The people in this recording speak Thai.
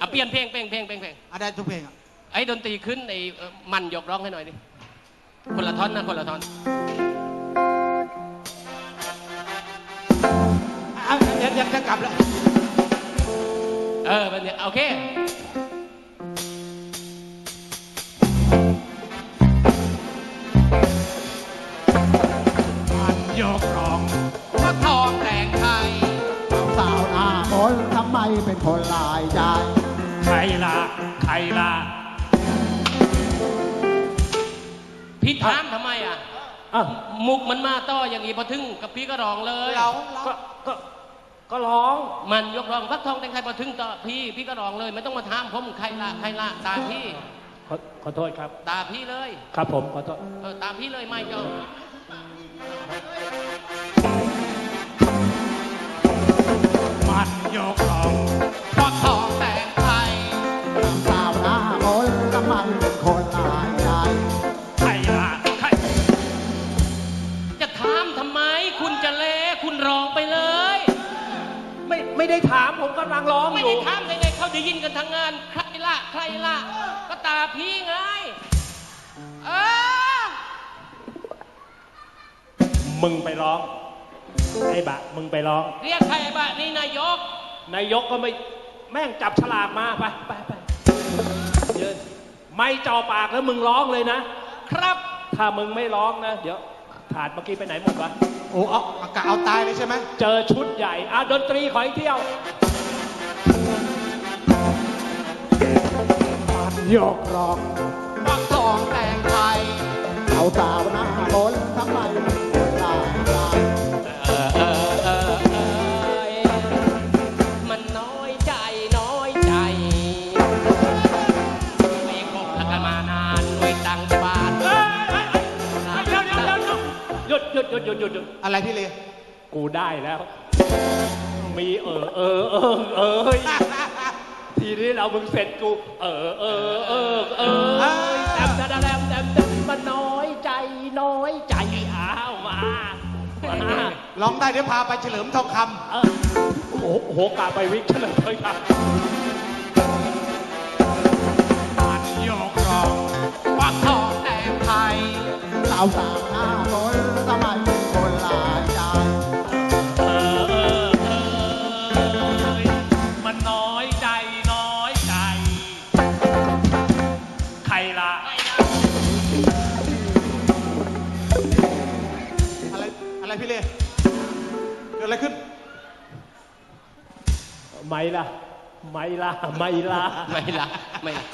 อะเปลี่ยนเพลงเพลงเพลงเพลงเพลงอะไรทุกเพลงอะไอ้ดนตรีขึ้นไอ้เอ่อมันยกร้องให้หน่อยดิคนละท่อนนะคนละท่อนอะเดี๋ยวเดี๋ยวจะกลับแล้วเออแบบเนี้ยโอเค มันยกร้องก็ทองแต่งไทยสาวหน้ามนต์ทำไมเป็นคนลายใจ ใครล่ะใครล่ะพี่ถามทำไมอะอะมุกมันมาต่ออย่างนี้พอถึงกับพี่ก็ร้องเลยเราเราก็ก็ก็ร้อง มันยกร้องพักทองแต่งไทยพอถึงต่อพี่พี่ก็ร้องเลย ไม่ต้องมาถามผมใครละใครละตามพี่ขอขอโทษครับ ตามพี่เลย ครับผมขอโทษเออตามพี่เลยไม่เจ้า เป็นคนลายใจใครล่ะใครจะถามทำไม คุณจะเละคุณร้องไปเลย ไม่ไม่ได้ถามผมกำลังร้องไม่อยู่ ได้ถามยังไงเขาได้ยินกันทั้งงาน ใครล่ะ ใครล่ะ ก็ตาพี่ไง เออ มึงไปร้อง ไอ้บะ มึงไปร้อง เรียกใครบ้านี่นายก นายกก็ไม่แม่งจับฉลากมา ไปไปไปยืน ไม่จ่อปากแล้วมึงร้องเลยนะ ครับ ถ้ามึงไม่ร้องนะ เดี๋ยวถาดเมื่อกี้ไปไหนหมดวะโอ้เอาอากาศเอาตายเลยใช่ไหมเจอชุดใหญ่อะดนตรีขออีกเที่ยวมันยกร้องปักทองแต่งไทยสาวสาวหน้ามนต์ หยุดหยุดหยุดหยุดหยุดหยุดอะไรพี่เลกูได้แล้ว มีเออเออเออเออทีนี้เรามึงเสร็จกู เออเออเออเออแต้มแต้มแต้มแต้มแต้มมันน้อยใจน้อยใจอ้าวมามาร้องได้เดี๋ยวพาไปเฉลิมทองคเออโอ้โหกาไปวิกเฉลยเลยครับำมันยกร้องปักทองแต่งไทยสาวสาวหน้า อะไรอะไรพี่เลเกิดอะไรขึ้น ไม่ละไม่ละไม่ละ ไม่ละไม่ละ